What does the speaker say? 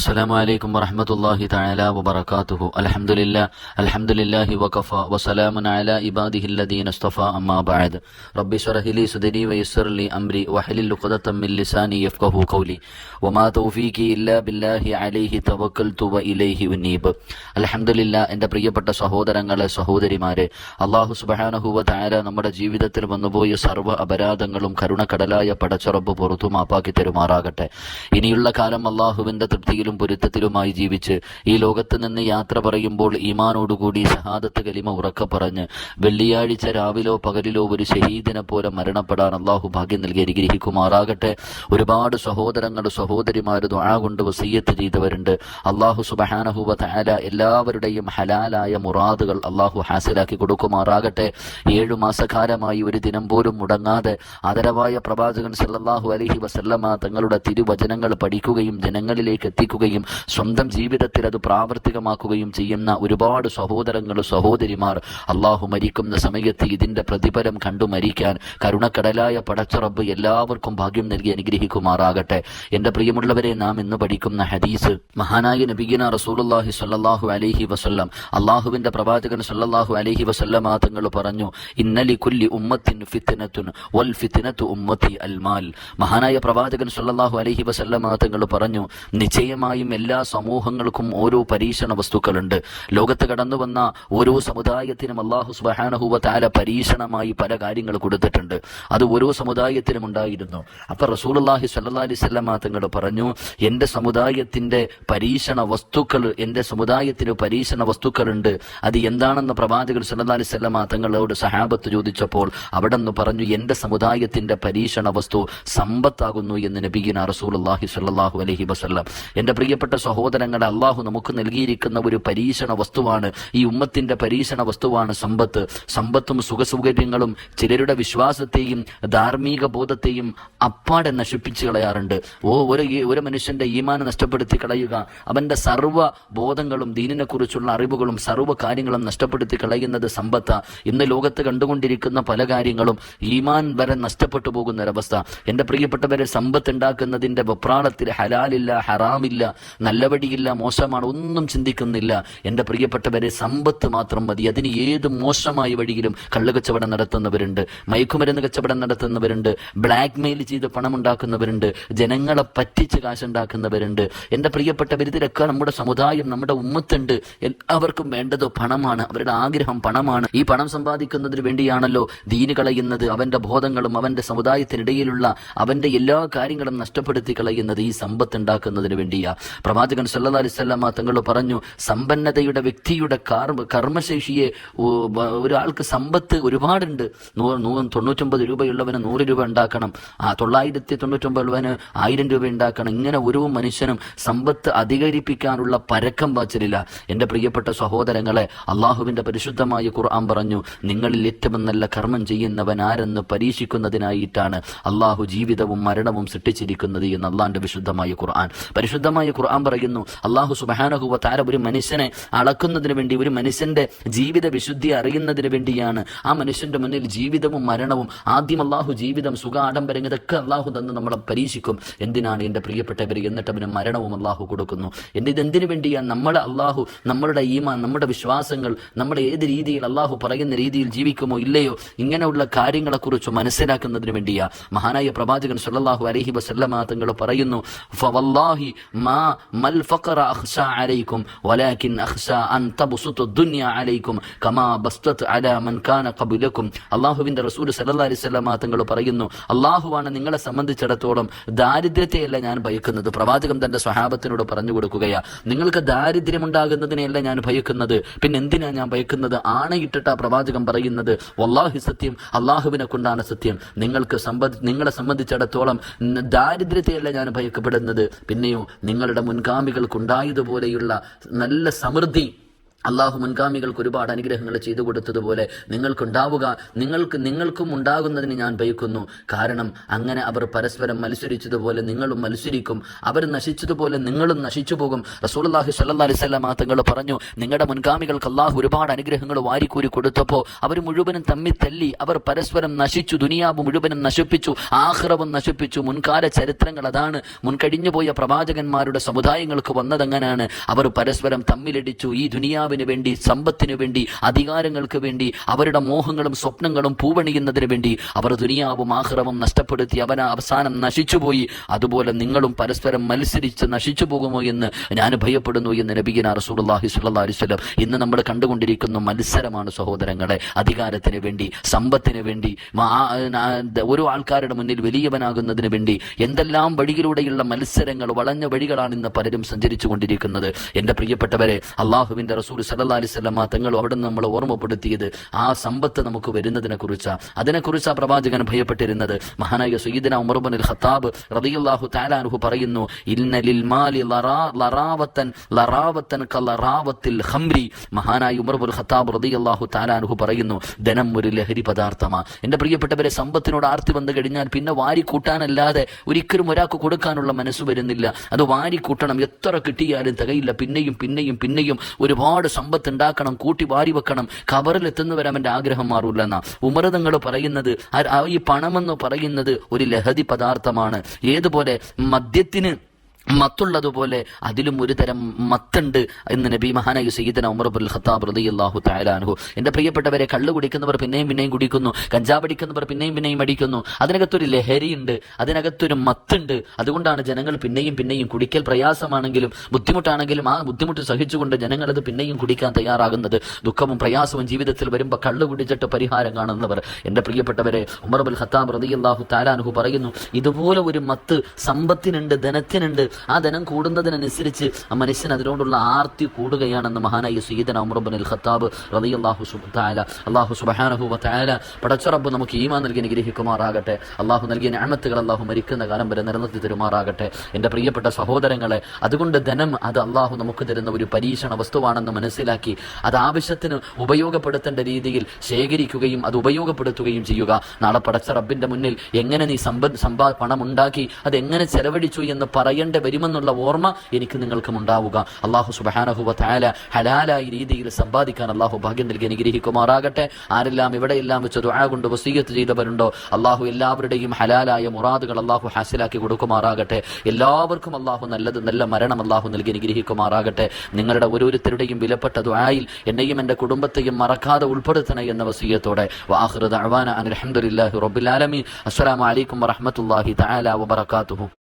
السلام عليكم ورحمة الله تعالى وبركاته الحمد لله الحمد لله وكفى وسلام على عباده الذين اصطفى أما بعد رب اشرح لي صدري ويسر لي أمري واحلل عقدة من لساني يفقه قولي وما توفيقي إلا بالله عليه توكلت وإليه أنيب الحمد لله എൻ്റെ പ്രിയപ്പെട്ട സഹോദരങ്ങളെ സഹോദരിമാരെ അള്ളാഹു സുബഹാനഹുവ താര നമ്മുടെ ജീവിതത്തിൽ വന്നുപോയ സർവ്വ അപരാധങ്ങളും കരുണക്കടലായ പടച്ചറബ് പുറത്തു മാപ്പാക്കി തരുമാറാകട്ടെ ഇനിയുള്ള കാലം അള്ളാഹുവിന്റെ തൃപ്തിയിലും പൊരുത്തത്തിലുമായി ജീവിച്ച് ഈ ലോകത്ത് നിന്ന് യാത്ര പറയുമ്പോൾ ഈമാനോടുകൂടി ഷഹാദത്ത് കലിമ ഉറക്ക പറഞ്ഞ് വെള്ളിയാഴ്ച രാവിലോ പകലിലോ ഒരു ഷഹീദിനെ പോലെ മരണപ്പെടാൻ അള്ളാഹു ഭാഗ്യം നൽകി അനുഗ്രഹിക്കുമാറാകട്ടെ. ഒരുപാട് സഹോദരങ്ങൾ സഹോദരിമാർ ദുആ കൊണ്ട് വസീയത്ത് ചെയ്തവരുണ്ട്. അള്ളാഹു സുബഹാനഹുവ തആല എല്ലാവരുടെയും ഹലാലായ മുറാദുകൾ അള്ളാഹു ഹാസിലാക്കി കൊടുക്കുമാറാകട്ടെ. ഏഴു മാസക്കാലമായി ഒരു ദിനം പോലും മുടങ്ങാതെ ആദരവായ പ്രവാചകൻ സല്ലാഹു അലഹി വസല്ലമ തങ്ങളുടെ തിരുവചനങ്ങൾ പഠിക്കുകയും ജനങ്ങളിലേക്ക് എത്തിക്കുകയും സ്വന്തം ജീവിതത്തിൽ അത് പ്രാവർത്തികമാക്കുകയും ചെയ്യുന്ന ഒരുപാട് സഹോദരങ്ങൾ സഹോദരിമാർ അള്ളാഹു മരിക്കുന്ന സമയത്ത് ഇതിന്റെ പ്രതിഫലം കണ്ടു മരിക്കാൻ കരുണക്കടലായ പടച്ചറബ് എല്ലാവർക്കും ഭാഗ്യം നൽകി അനുഗ്രഹിക്കുമാറാകട്ടെ. എന്റെ പ്രിയമുള്ളവരെ നാം ഇന്ന് പഠിക്കുന്ന ഹദീസ് മഹാനായ നബിഗിന റസൂലുള്ളാഹി സല്ലാഹു അലഹി വസ്ല്ലാം. അള്ളാഹുവിന്റെ പ്രവാചകൻ സല്ലാഹു അലഹി വസല്ലമ തങ്ങൾ പറഞ്ഞു ഇന്നലി കുല്ലി ഉമ്മത്തിൻ ഫിത്നത്തുൻ വൽ ഫിത്നത്തു ഉമ്മത്തി അൽമാൽ മഹാനായ പ്രവാചകൻ സല്ലാഹു അലഹി വസല്ലമ തങ്ങൾ പറഞ്ഞു നിശ്ചയമായും എല്ലാ സമൂഹങ്ങൾക്കും ഓരോ പരീക്ഷണ വസ്തുക്കളുണ്ട്. ലോകത്ത് കടന്നു വന്ന ഓരോ സമുദായത്തിനും അള്ളാഹു സുബ്ഹാനഹു താല പരീക്ഷണമായി പല കാര്യങ്ങൾ കൊടുത്തിട്ടുണ്ട്. അത് ഓരോ സമുദായത്തിനും ഉണ്ടായിരുന്നു. അപ്പൊ റസൂലുള്ളാഹി സ്വല്ലല്ലാഹി അലൈഹി വസല്ലമ തങ്ങൾ പറഞ്ഞു എന്റെ സമുദായത്തിന്റെ പരീക്ഷണ വസ്തുക്കൾ എന്റെ സമുദായത്തിന് പരീക്ഷണ വസ്തുക്കളുണ്ട്. അത് എന്താണെന്ന് പ്രവാചകൻ സല്ലാ അലൈഹി വസല്ലമ തങ്ങളോട് സഹാബത്ത് ചോദിച്ചപ്പോൾ അവിടെ നിന്ന് പറഞ്ഞു എന്റെ സമുദായത്തിന്റെ പരീക്ഷണ വസ്തു സമ്പത്താകുന്നു എന്ന് നബിഗിന റസൂലുള്ളാഹി സല്ലാഹു അലഹി വസല്ലം. എന്റെ പ്രിയപ്പെട്ട സഹോദരങ്ങളെ അള്ളാഹു നമുക്ക് നൽകിയിരിക്കുന്ന ഒരു പരീക്ഷണ വസ്തുവാണ്. ഈ ഉമ്മത്തിന്റെ പരീക്ഷണ വസ്തുവാണ് സമ്പത്ത്. സമ്പത്തും സുഖസൗകര്യങ്ങളും ചിലരുടെ വിശ്വാസത്തെയും ധാർമ്മിക ബോധത്തെയും അപ്പാടെ നശിപ്പിച്ചു കളയാറുണ്ട്. ഓ ഒരു ഒരു മനുഷ്യന്റെ ഈമാനം നഷ്ടപ്പെടുത്തി കളയുക അവന്റെ സർവ ബോധങ്ങളും ദീനിനെ കുറിച്ചുള്ള അറിവുകളും സർവ കാര്യങ്ങളും നഷ്ടപ്പെടുത്തി കളയുന്നത് സമ്പത്ത. ഇന്ന് ലോകത്ത് കണ്ടുകൊണ്ടിരിക്കുന്ന പല കാര്യങ്ങളും ഈമാൻ വരെ നഷ്ടപ്പെട്ടു പോകുന്ന ഒരവസ്ഥ എന്റെ പ്രിയപ്പെട്ടവരെ സമ്പത്ത് ഉണ്ടാക്കുന്നതിന്റെ വെപ്രാളത്തിൽ ഹലാലില്ല ഹറാമില്ല. നല്ല വഴിയില്ല മോശമാണ് ഒന്നും ചിന്തിക്കുന്നില്ല. എന്റെ പ്രിയപ്പെട്ടവരെ സമ്പത്ത് മാത്രം മതി. അതിന് ഏത് മോശമായ വഴിയിലും കള്ളുകച്ചവടം നടത്തുന്നവരുണ്ട്. മയക്കുമരുന്ന് കച്ചവടം നടത്തുന്നവരുണ്ട്. ബ്ലാക്ക് മെയിൽ ചെയ്ത് പണം ഉണ്ടാക്കുന്നവരുണ്ട് ജനങ്ങളെ പറ്റിച്ച് കാശുണ്ടാക്കുന്നവരുണ്ട്. എന്റെ പ്രിയപ്പെട്ടവർ ഇതിലൊക്കെ നമ്മുടെ സമുദായം നമ്മുടെ ഉമ്മത്തുണ്ട്. എല്ലാവർക്കും വേണ്ടത് പണമാണ്. അവരുടെ ആഗ്രഹം പണമാണ്. ഈ പണം സമ്പാദിക്കുന്നതിന് വേണ്ടിയാണല്ലോ ദീന് കളയുന്നത്. അവന്റെ ബോധങ്ങളും അവന്റെ സമുദായത്തിനിടയിലുള്ള അവന്റെ എല്ലാ കാര്യങ്ങളും നഷ്ടപ്പെടുത്തി കളയുന്നത് ഈ സമ്പത്ത് ഉണ്ടാക്കുന്നതിന് വേണ്ടിയാ. പ്രവാചകൻ സല്ലല്ലാഹു അലിസ്വല്ലാമ തങ്ങൾ പറഞ്ഞു സമ്പന്നതയുടെ വ്യക്തിയുടെ കർമ്മ കർമ്മശേഷിയെ ഒരാൾക്ക് സമ്പത്ത് ഒരുപാടുണ്ട്. നൂറ് നൂറ് തൊണ്ണൂറ്റൊമ്പത് രൂപയുള്ളവന് നൂറ് രൂപ ഉണ്ടാക്കണം. ആ തൊള്ളായിരത്തി തൊണ്ണൂറ്റൊമ്പത് ഉള്ളവന് ആയിരം രൂപ ഉണ്ടാക്കണം. ഇങ്ങനെ ഒരു മനുഷ്യനും സമ്പത്ത് അധികരിപ്പിക്കാനുള്ള പരക്കം പാച്ചിലില്ല എന്റെ പ്രിയപ്പെട്ട സഹോദരങ്ങളെ അള്ളാഹുവിന്റെ പരിശുദ്ധമായ ഖുർആൻ പറഞ്ഞു നിങ്ങളിൽ ഏറ്റവും നല്ല കർമ്മം ചെയ്യുന്നവൻ ആരെന്ന് പരീക്ഷിക്കുന്നതിനായിട്ടാണ് അള്ളാഹു ജീവിതവും മരണവും സൃഷ്ടിച്ചിരിക്കുന്നത് എന്ന് അള്ളാഹിന്റെ വിശുദ്ധമായ ഖുർആൻ. പരിശുദ്ധമായ ഖുർആൻ പറയുന്നു അള്ളാഹു സുബഹാനഹുവ താര ഒരു മനുഷ്യനെ അളക്കുന്നതിന് വേണ്ടി ഒരു മനുഷ്യന്റെ ജീവിത വിശുദ്ധി അറിയുന്നതിന് വേണ്ടിയാണ്. ആ മനുഷ്യന്റെ മുന്നിൽ ജീവിതവും മരണവും ആദ്യം അള്ളാഹു ജീവിതം സുഖ ആഡംബരം ഇതൊക്കെ അള്ളാഹു തന്ന് നമ്മളെ പരീക്ഷിക്കും. എന്തിനാണ് എന്റെ പ്രിയപ്പെട്ടവർ എന്നിട്ട് അവന് മരണവും അള്ളാഹു കൊടുക്കുന്നു. എന്റെ ഇതെന്തിനു വേണ്ടിയാണ് നമ്മളെ അള്ളാഹു നമ്മളുടെ ഈമാൻ നമ്മുടെ വിശ്വാസങ്ങൾ നമ്മുടെ ഏത് രീതിയിൽ അള്ളാഹു പറയുന്ന രീതിയിൽ ജീവിക്കുമോ ഇല്ലയോ? ഇങ്ങനെയുള്ള കാര്യങ്ങളെക്കുറിച്ച് മനസ്സിലാക്കുന്നതിന് വേണ്ടിയാ. മഹാനായ പ്രവാചകൻ സല്ലാഹു അലഹി വസല്ലമ തങ്ങൾ പറയുന്നു ഫവല്ലാഹി മാ മൽ ഫഖറ അഖ്ശാ അലൈക്കും വലാകിൻ അഖ്ശാ അൻ തബ്സുതു ദുനിയ അലൈക്കും കമാ ബസ്തത് അലാ മൻ കാന ഖബലക്കും അല്ലാഹുവിന്റെ റസൂൽ സല്ലല്ലാഹു അലൈഹി വസല്ലമ തങ്ങൾ പറയുന്നു അള്ളാഹുവാണ് നിങ്ങളെ സംബന്ധിച്ചിടത്തോളം ദാരിദ്ര്യത്തെയല്ല ഞാൻ ഭയക്കുന്നത്. പ്രവാചകൻ തന്റെ സ്വഹാബത്തിനോട് പറഞ്ഞു കൊടുക്കുകയാ നിങ്ങൾക്ക് ദാരിദ്ര്യമുണ്ടാകുന്നതിനെയല്ല ഞാൻ ഭയക്കുന്നത്. പിന്നെ എന്തിനാ ഞാൻ ഭയക്കുന്നത്? ആണയിട്ടിട്ടാ പ്രവാചകൻ പറയുന്നത്. വല്ലാഹി സത്യം അള്ളാഹുവിനെ കൊണ്ടാണ് സത്യം. നിങ്ങൾക്ക് സംബന്ധി നിങ്ങളെ സംബന്ധിച്ചിടത്തോളം ദാരിദ്ര്യത്തെയല്ല ഞാൻ ഭയക്കപ്പെടുന്നത്. പിന്നെയോ നിങ്ങളുടെ മുൻഗാമികൾക്കുണ്ടായതുപോലെയുള്ള നല്ല സമൃദ്ധി അള്ളാഹു മുൻഗാമികൾക്ക് ഒരുപാട് അനുഗ്രഹങ്ങൾ ചെയ്തു കൊടുത്തതുപോലെ നിങ്ങൾക്കുണ്ടാവുക. നിങ്ങൾക്ക് നിങ്ങൾക്കും ഉണ്ടാകുന്നതിന് ഞാൻ ഭയക്കുന്നു. കാരണം അങ്ങനെ അവർ പരസ്പരം മത്സരിച്ചതുപോലെ നിങ്ങളും മത്സരിക്കും. അവർ നശിച്ചതുപോലെ നിങ്ങളും നശിച്ചു പോകും. റസൂൽല്ലാഹി സല്ലാ അലിസ്ലാം തങ്ങൾ പറഞ്ഞു നിങ്ങളുടെ മുൻഗാമികൾക്ക് അള്ളാഹു ഒരുപാട് അനുഗ്രഹങ്ങൾ വാരിക്കൂരി കൊടുത്തപ്പോൾ അവർ മുഴുവനും തമ്മിൽ തല്ലി അവർ പരസ്പരം നശിച്ചു ദുനിയാവ് മുഴുവനും നശിപ്പിച്ചു ആഹ്റവും നശിപ്പിച്ചു. മുൻകാല ചരിത്രങ്ങൾ അതാണ്. മുൻകഴിഞ്ഞുപോയ പ്രവാചകന്മാരുടെ സമുദായങ്ങൾക്ക് വന്നതെങ്ങനെയാണ് അവർ പരസ്പരം തമ്മിലടിച്ചു. ഈ ദുനിയാവിന് വേണ്ടി സമ്പത്തിനു വേണ്ടി അധികാരങ്ങൾക്ക് വേണ്ടി അവരുടെ മോഹങ്ങളും സ്വപ്നങ്ങളും പൂവണിയുന്നതിന് വേണ്ടി അവർ ദുനിയാവും ആഹ്റവും നഷ്ടപ്പെടുത്തി അവന അവസാനം നശിച്ചുപോയി. അതുപോലെ നിങ്ങളും പരസ്പരം മത്സരിച്ച് നശിച്ചു പോകുമോ എന്ന് ഞാൻ ഭയപ്പെടുന്നു എന്ന് സ്വല്ലല്ലാഹി അലൈഹി വസല്ലം ഇന്ന് നമ്മൾ കണ്ടുകൊണ്ടിരിക്കുന്ന മത്സരമാണ് സഹോദരങ്ങളെ. അധികാരത്തിന് വേണ്ടി സമ്പത്തിന് വേണ്ടി ഓരോ ആൾക്കാരുടെ മുന്നിൽ വലിയവനാകുന്നതിന് വേണ്ടി എന്തെല്ലാം വഴിയിലൂടെയുള്ള മത്സരങ്ങൾ വളഞ്ഞ വഴികളാണ് ഇന്ന് പലരും സഞ്ചരിച്ചു കൊണ്ടിരിക്കുന്നത് എന്റെ പ്രിയപ്പെട്ടവരെ അള്ളാഹുവിന്റെ റസൂൽ സല്ലല്ലാഹി അലൈഹി വസല്ലം തങ്ങൾ അവിടെ നിന്ന് നമ്മളെ ഓർമ്മപ്പെടുത്തിയത് ആ സമ്പത്ത് നമുക്ക് വരുന്നതിനെ കുറിച്ചാണ് അതിനെക്കുറിച്ച് ആ പ്രവാചകൻ ഭയപ്പെട്ടിരുന്നത്. മഹാനായ സയ്യിദന ഉമർബൻ ഖത്താബ് റളിയല്ലാഹു താലാൻഹു പറയുന്നു ഇന്നലിൽ മാലി ലറാവത്തൻ ലറാവത്തൻ മഹാനായ ഉമർബുൽ ഖത്താബ് റളിയല്ലാഹു താലാൻഹു പറയുന്നു ധനം ഒരു ലഹരി പദാർത്ഥമാണ് എന്റെ പ്രിയപ്പെട്ടവരെ സമ്പത്തിനോട് ആർത്തി വന്നു കഴിഞ്ഞാൽ പിന്നെ വാരി കൂട്ടാനല്ലാതെ ഒരിക്കലും ഒരാൾക്ക് കൊടുക്കാനുള്ള മനസ്സ് വരുന്നില്ല. അത് വാരി കൂട്ടണം. എത്ര കിട്ടിയാലും തികയില്ല. പിന്നെയും പിന്നെയും പിന്നെയും ഒരുപാട് സമ്പത്ത് ഉണ്ടാക്കണം കൂട്ടി വാരി വെക്കണം കവറിൽ എത്തുന്നവരെ അവന്റെ ആഗ്രഹം മാറൂല എന്നാ ഉമരതങ്ങൾ പറയുന്നത് ആ- ആ ഈ പണമെന്ന് പറയുന്നത് ഒരു ലഹതി പദാർത്ഥമാണ്. ഏതുപോലെ മദ്യത്തിന് മത്തുള്ളതുപോലെ അതിലും ഒരു തരം മത്തുണ്ട് എന്ന് നബി മഹാനായ സയ്യിദന ഉമർ ബുൽ ഖത്താബ് റളിയല്ലാഹു തആല അൻഹു. എന്റെ പ്രിയപ്പെട്ടവരെ കള്ളു കുടിക്കുന്നവർ പിന്നെയും പിന്നെയും കുടിക്കുന്നു കഞ്ചാവ് അടിക്കുന്നവർ പിന്നെയും പിന്നെയും അടിക്കുന്നു. അതിനകത്തൊരു ലഹരിയുണ്ട് അതിനകത്തൊരു മത്തുണ്ട്. അതുകൊണ്ടാണ് ജനങ്ങൾ പിന്നെയും പിന്നെയും കുടിക്കൽ പ്രയാസമാണെങ്കിലും ബുദ്ധിമുട്ടാണെങ്കിലും ആ ബുദ്ധിമുട്ട് സഹിച്ചുകൊണ്ട് ജനങ്ങൾ അത് പിന്നെയും കുടിക്കാൻ തയ്യാറാകുന്നത്. ദുഃഖവും പ്രയാസവും ജീവിതത്തിൽ വരുമ്പോൾ കള്ളു കുടിച്ചിട്ട് പരിഹാരം കാണുന്നവർ. എന്റെ പ്രിയപ്പെട്ടവരെ ഉമർ ബുൽ ഖത്താബ് റളിയല്ലാഹു തആല അൻഹു പറയുന്നു ഇതുപോലെ ഒരു മത്ത് സമ്പത്തിനുണ്ട് ധനത്തിനുണ്ട് ആ ധനം കൂടുന്നതിനനുസരിച്ച് ആ മനുഷ്യൻ അതിനോടുള്ള ആർത്തി കൂടുകയാണെന്ന് മഹാനായ സയ്യിദന ഉമർ ബിൻ അൽ ഖത്താബ് റളിയല്ലാഹു സുബ്ഹാനഹു തആല. അല്ലാഹു സുബ്ഹാനഹു വ തആല പടച്ചറബ് നമുക്ക് ഈമാൻ നൽകി അനുഗ്രഹിക്കുമാറാകട്ടെ. അള്ളാഹു നൽകിയ ഞാമത്തുകൾ അള്ളാഹു മരിക്കുന്ന കാലം വരെ നിലനിർത്തി തരുമാറാകട്ടെ. എന്റെ പ്രിയപ്പെട്ട സഹോദരങ്ങളെ അതുകൊണ്ട് ധനം അത് അള്ളാഹു നമുക്ക് തരുന്ന ഒരു പരീക്ഷണ വസ്തുവാണെന്ന് മനസ്സിലാക്കി അത് ആവശ്യത്തിന് ഉപയോഗപ്പെടുത്തേണ്ട രീതിയിൽ ശേഖരിക്കുകയും അത് ഉപയോഗപ്പെടുത്തുകയും ചെയ്യുക. നാളെ പടച്ച റബ്ബിന്റെ മുന്നിൽ എങ്ങനെ നീ സമ്പ സമ്പാ പണം ഉണ്ടാക്കി അത് എങ്ങനെ ചെലവഴിച്ചു എന്ന് പറയേണ്ട വരുമെന്നുള്ള ഓർമ്മ എനിക്ക് നിങ്ങൾക്കും ഉണ്ടാവുക. അള്ളാഹു സുബഹാനഹുവ താല ഹലാലായ രീതിയിൽ സമ്പാദിക്കാൻ അള്ളാഹു ഭാഗ്യം നൽകി അനുഗ്രഹിക്കുമാറാകട്ടെ. ആരെല്ലാം ഇവിടെയെല്ലാം വെച്ച് ദുആ കൊണ്ട് വസീയത്ത് ചെയ്തവരുണ്ടോ അള്ളാഹു എല്ലാവരുടെയും ഹലാലായ മുറാദുകൾ അള്ളാഹു ഹാസിലാക്കി കൊടുക്കുമാറാകട്ടെ. എല്ലാവർക്കും അള്ളാഹു നല്ലത് നല്ല മരണം അള്ളാഹു നൽകി അനുഗ്രഹിക്കുമാറാകട്ടെ. നിങ്ങളുടെ ഓരോരുത്തരുടെയും വിലപ്പെട്ട ദുആയിൽ എന്നെയും എന്റെ കുടുംബത്തെയും മറക്കാതെ ഉൾപ്പെടുത്തണേ എന്ന വസീയത്തോടെ. വാഹൃദ അഹ്വാന അലഹമുല്ലാഹി റബ്ബിൽ ആലമീൻ. അസ്സലാമു അലൈക്കും വറഹ്മത്തുള്ളാഹി തആല വബറകാതുഹു.